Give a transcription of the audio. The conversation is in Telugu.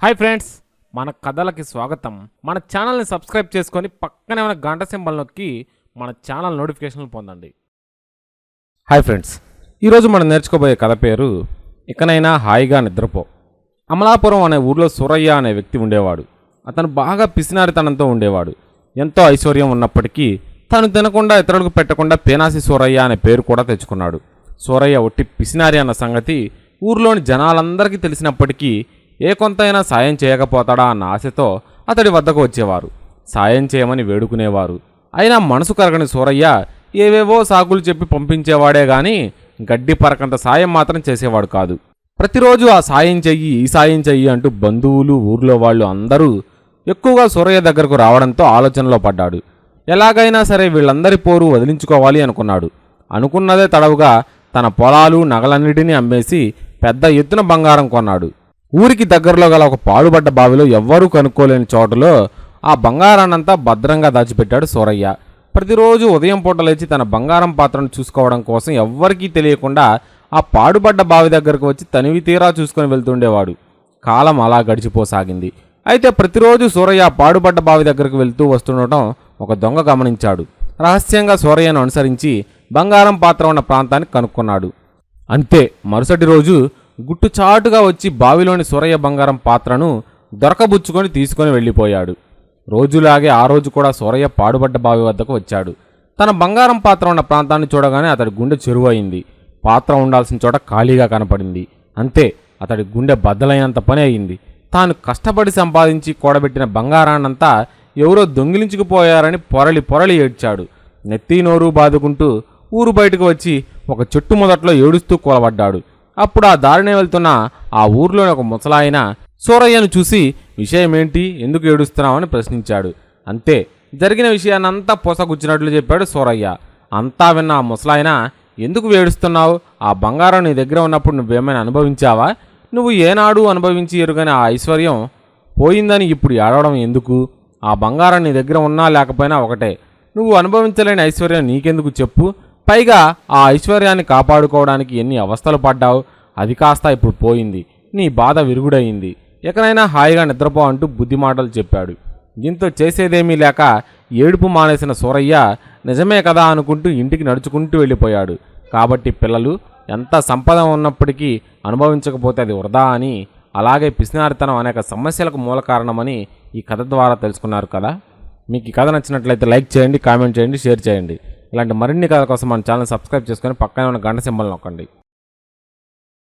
హాయ్ ఫ్రెండ్స్ మన కథలకి స్వాగతం. మన ఛానల్ని సబ్స్క్రైబ్ చేసుకొని పక్కనే ఉన్న గంట సింబల్ నొక్కి మన ఛానల్ నోటిఫికేషన్లు పొందండి. హాయ్ ఫ్రెండ్స్ ఈరోజు మనం నేర్చుకోబోయే కథ పేరు ఇకనైనా హాయిగా నిద్రపో. అమలాపురం అనే ఊర్లో సూరయ్య అనే వ్యక్తి ఉండేవాడు. అతను బాగా పిసినారితనంతో ఉండేవాడు. ఎంతో ఐశ్వర్యం ఉన్నప్పటికీ తను తినకుండా ఇతరులకు పెట్టకుండా పేనాసి సూరయ్య అనే పేరు కూడా తెచ్చుకున్నాడు. సూరయ్య ఒట్టి పిసినారి అన్న సంగతి ఊర్లోని జనాలందరికీ తెలిసినప్పటికీ ఏ కొంతైనా సాయం చేయకపోతాడా అన్న ఆశతో అతడి వద్దకు వచ్చేవారు. సాయం చేయమని వేడుకునేవారు. అయినా మనసు కరగని సూరయ్య ఏవేవో సాకులు చెప్పి పంపించేవాడే గాని గడ్డి పరకంత సాయం మాత్రం చేసేవాడు కాదు. ప్రతిరోజు ఆ సాయం చెయ్యి ఈ సాయం చెయ్యి అంటూ బంధువులు ఊర్లో వాళ్ళు అందరూ ఎక్కువగా సూరయ్య దగ్గరకు రావడంతో ఆలోచనలో పడ్డాడు. ఎలాగైనా సరే వీళ్ళందరి పోరు వదిలించుకోవాలి అనుకున్నాడు. అనుకున్నదే తడవుగా తన పొలాలు నగలన్నిటినీ అమ్మేసి పెద్ద ఎత్తున బంగారం కొన్నాడు. ఊరికి దగ్గరలో గల ఒక పాడుబడ్డ బావిలో ఎవ్వరూ కనుక్కోలేని చోటలో ఆ బంగారాన్నంతా భద్రంగా దాచిపెట్టాడు సూరయ్య. ప్రతిరోజు ఉదయం పూట లేచి తన బంగారం పాత్రను చూసుకోవడం కోసం ఎవ్వరికీ తెలియకుండా ఆ పాడుబడ్డ బావి దగ్గరకు వచ్చి తనివి తీరా చూసుకొని వెళ్తుండేవాడు. కాలం అలా గడిచిపోసాగింది. అయితే ప్రతిరోజు సూరయ్య పాడుబడ్డ బావి దగ్గరకు వెళ్తూ వస్తుండటం ఒక దొంగ గమనించాడు. రహస్యంగా సూరయ్యను అనుసరించి బంగారం పాత్ర ఉన్న ప్రాంతాన్ని కనుక్కున్నాడు. అంతే మరుసటి రోజు గుట్టుచాటుగా వచ్చి బావిలోని సురయ్య బంగారం పాత్రను దొరకబుచ్చుకొని తీసుకొని వెళ్ళిపోయాడు. రోజులాగే ఆ రోజు కూడా సూరయ్య పాడుబడ్డ బావి వద్దకు వచ్చాడు. తన బంగారం పాత్ర ఉన్న ప్రాంతాన్ని చూడగానే అతడి గుండె చెరువయింది. పాత్ర ఉండాల్సిన చోట ఖాళీగా కనపడింది. అంతే అతడి గుండె బద్దలైనంత పని అయింది. తాను కష్టపడి సంపాదించి కూడబెట్టిన బంగారాన్నంతా ఎవరో దొంగిలించుకుపోయారని పొరలి పొరలి ఏడ్చాడు. నెత్తి నోరు బాదుకుంటూ ఊరు బయటకు వచ్చి ఒక చెట్టు మొదట్లో ఏడుస్తూ కూలబడ్డాడు. అప్పుడు ఆ దారినే వెళ్తున్న ఆ ఊర్లోని ఒక ముసలాయన సూరయ్యను చూసి విషయమేంటి? ఎందుకు ఏడుస్తున్నావని ప్రశ్నించాడు. అంతే జరిగిన విషయాన్నంతా పోసగుచ్చినట్లు చెప్పాడు సూరయ్య. అంతా విన్న ఆ ముసలాయన ఎందుకు వేడుస్తున్నావు ఆ బంగారం నీ దగ్గర ఉన్నప్పుడు నువ్వేమైనా అనుభవించావా? నువ్వు ఏనాడు అనుభవించి ఎరుగని ఆ ఐశ్వర్యం పోయిందని ఇప్పుడు ఏడవడం ఎందుకు? ఆ బంగారం నీ దగ్గర ఉన్నా లేకపోయినా ఒకటే. నువ్వు అనుభవించలేని ఐశ్వర్యం నీకెందుకు చెప్పు? పైగా ఆ ఐశ్వర్యాన్ని కాపాడుకోవడానికి ఎన్ని అవస్థలు పడ్డావు? అది కాస్త ఇప్పుడు పోయింది. నీ బాధ విరుగుడయింది. ఎక్కడైనా హాయిగా నిద్రపో అంటూ బుద్ధి మాటలు చెప్పాడు. దీంతో చేసేదేమీ లేక ఏడుపు మానేసిన సూరయ్య నిజమే కదా అనుకుంటూ ఇంటికి నడుచుకుంటూ వెళ్ళిపోయాడు. కాబట్టి పిల్లలు ఎంత సంపద ఉన్నప్పటికీ అనుభవించకపోతే అది వృధా అని అలాగే పిసినారితనం అనేక సమస్యలకు మూల కారణమని ఈ కథ ద్వారా తెలుసుకున్నారు కదా. మీకు ఈ కథ నచ్చినట్లయితే లైక్ చేయండి కామెంట్ చేయండి షేర్ చేయండి. ఇలాంటి మరిన్ని కథల కోసం మన ఛానల్ సబ్స్క్రైబ్ చేసుకొని పక్కనే ఉన్న గంట సింబల్ నొక్కండి.